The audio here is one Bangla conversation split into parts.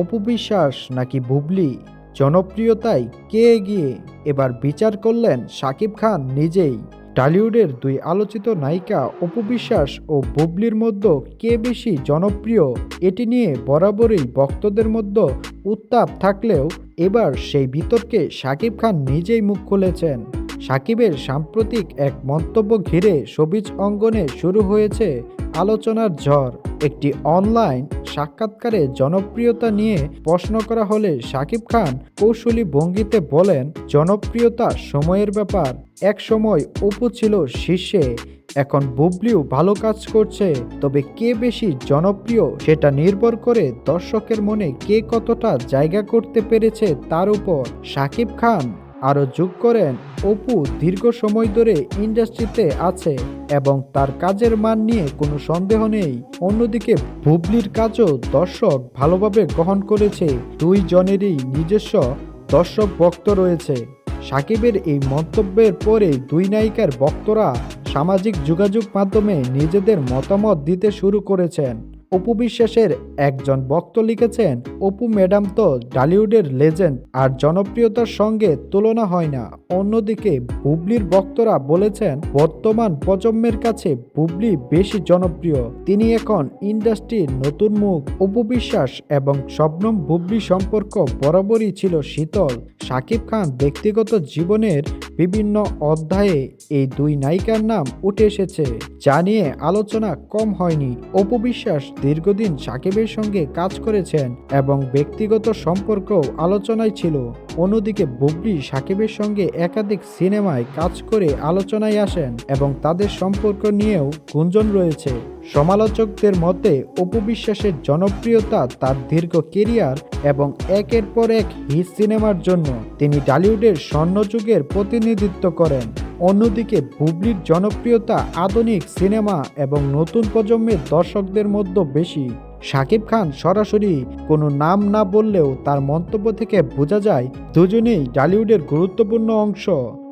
অপু বিশ্বাস নাকি বুবলি? জনপ্রিয়তায় কে এগিয়ে? এবার বিচার করলেন শাকিব খান নিজেই। টলিউডের দুই আলোচিত নায়িকা অপু বিশ্বাস ও বুবলির মধ্যে কে বেশি জনপ্রিয়, এটি নিয়ে বরাবরই ভক্তদের মধ্যে উত্তাপ থাকলেও এবার সেই বিতর্কে শাকিব খান নিজেই মুখ খুলেছেন। সাকিবের সাম্প্রতিক এক মন্তব্য ঘিরে সবিজ অঙ্গনে শুরু হয়েছে আলোচনার ঝড়। একটি অনলাইন সাক্ষাৎকারে জনপ্রিয়তা নিয়ে প্রশ্ন করা হলে সাকিব খান কৌশলী ভঙ্গিতে বলেন, জনপ্রিয়তা সময়ের ব্যাপার। এক সময় অপু ছিল শীর্ষে, এখন বুবলিও ভালো কাজ করছে। তবে কে বেশি জনপ্রিয় সেটা নির্ভর করে দর্শকের মনে কে কতটা জায়গা করতে পেরেছে তার উপর। সাকিব খান আরও যোগ করেন, অপু দীর্ঘ সময় ধরে ইন্ডাস্ট্রিতে আছে এবং তার কাজের মান নিয়ে কোনো সন্দেহ নেই। অন্যদিকে বুবলির কাজও দর্শক ভালোভাবে গ্রহণ করেছে। দুই জনেরই নিজস্ব দর্শক ভক্ত রয়েছে। সাকিবের এই মন্তব্যের পরে দুই নায়িকার ভক্তরা সামাজিক যোগাযোগ মাধ্যমে নিজেদের মতামত দিতে শুরু করেছেন। অপু বিশ্বাসের একজন ভক্ত লিখেছেন, অপু ম্যাডাম তো ডালিউডের লেজেন্ড আর জনপ্রিয়তার সঙ্গে তুলনা হয় না। অন্যদিকে বুবলির ভক্তরা বলেছেন, বর্তমান প্রজন্মের কাছে বুবলি বেশি জনপ্রিয়। তিনি এখন ইন্ডাস্ট্রির নতুন মুখ অপু বিশ্বাস এবং শবনম বুবলি সম্পর্ক বরাবরই ছিল শীতল। শাকিব খান ব্যক্তিগত জীবনের বিভিন্ন অধ্যায়ে এই দুই নায়িকার নাম উঠে এসেছে, যা নিয়ে আলোচনা কম হয়নি। অপু বিশ্বাস দীর্ঘদিন সাকিবের সঙ্গে কাজ করেছেন এবং ব্যক্তিগত সম্পর্কও আলোচনায় ছিল। অন্যদিকে বুবলি সাকিবের সঙ্গে একাধিক সিনেমায় কাজ করে আলোচনায় আসেন এবং তাদের সম্পর্ক নিয়েও গুঞ্জন রয়েছে। সমালোচকদের মতে, অপু বিশ্বাসের জনপ্রিয়তা তার দীর্ঘ কেরিয়ার এবং একের পর এক হিট সিনেমার জন্য তিনি টলিউডের স্বর্ণযুগের প্রতিনিধিত্ব করেন। অন্যদিকে বুবলির জনপ্রিয়তা আধুনিক সিনেমা এবং নতুন প্রজন্মের দর্শকদের মধ্যে বেশি। শাকিব খান সরাসরি কোনো নাম না বললেও তার মন্তব্য থেকে বোঝা যায়, দুজনেই টলিউডের গুরুত্বপূর্ণ অংশ।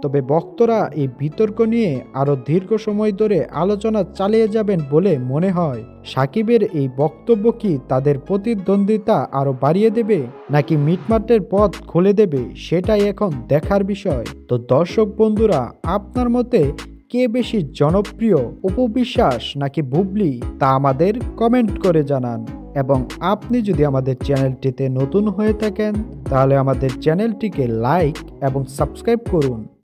তবে বক্তরা এই বিতর্ক নিয়ে আরও দীর্ঘ সময় ধরে আলোচনা চালিয়ে যাবেন বলে মনে হয়। সাকিবের এই বক্তব্য কি তাদের প্রতিদ্বন্দ্বিতা আরও বাড়িয়ে দেবে, নাকি মিটমাটের পথ খুলে দেবে, সেটাই এখন দেখার বিষয়। তো দর্শক বন্ধুরা, আপনার মতে কে বেশি জনপ্রিয় উপবিশ্বাস নাকি বুবলি, তা আমাদের কমেন্ট করে জানান। এবং আপনি যদি আমাদের চ্যানেলটিতে নতুন হয়ে থাকেন, তাহলে আমাদের চ্যানেলটিকে লাইক এবং সাবস্ক্রাইব করুন।